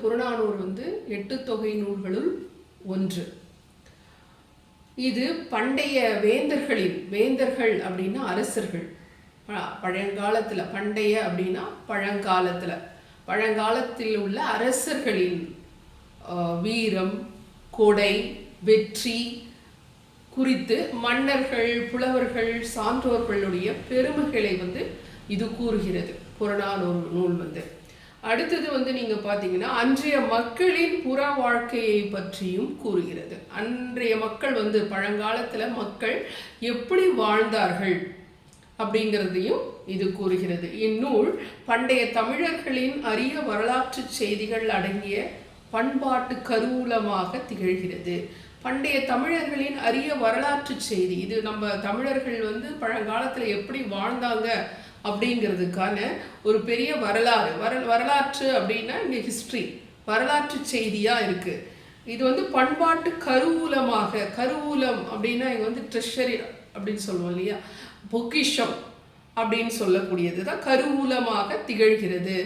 புறநானூறு வந்து எட்டு தொகை நூல்களுள் ஒன்று. இது பண்டைய வேந்தர்களின் வேந்தர்கள் அப்படின்னா அரசர்கள். பழங்காலத்தில் பண்டைய அப்படின்னா பழங்காலத்தில். பழங்காலத்தில் உள்ள அரசர்களின் ஆஹ், வீரம் கொடை வெற்றி குறித்து மன்னர்கள் புலவர்கள் சான்றோர்களுடைய பெருமைகளை வந்து இது கூறுகிறது. புறநானூறு நூல் வந்து. அடுத்தது வந்து நீங்க பாத்தீங்கன்னா அன்றைய மக்களின் புற வாழ்க்கையை பற்றியும் கூறுகிறது. அன்றைய மக்கள் வந்து பழங்காலத்துல மக்கள் எப்படி வாழ்ந்தார்கள் அப்படிங்கிறதையும் இது கூறுகிறது. இந்நூல் பண்டைய தமிழர்களின் அரிய வரலாற்று செய்திகள் அடங்கிய பண்பாட்டு கருவூலமாக திகழ்கிறது. பண்டைய தமிழர்களின் அரிய வரலாற்று செய்தி இது நம்ம தமிழர்கள் வந்து பழங்காலத்தில் எப்படி வாழ்ந்தாங்க அப்படிங்கிறதுக்கான ஒரு பெரிய வரலாறு. வர வரலாற்று அப்படின்னா இங்கே ஹிஸ்ட்ரி வரலாற்று செய்தியாக இருக்குது இது வந்து பண்பாட்டு கருவூலமாக கருவூலம் அப்படின்னா இங்கே வந்து ட்ரெஷரி அப்படின்னு சொல்லுவோம் இல்லையா? பொக்கிஷம் அப்படின்னு சொல்லக்கூடியது தான் கருவூலமாக திகழ்கிறது.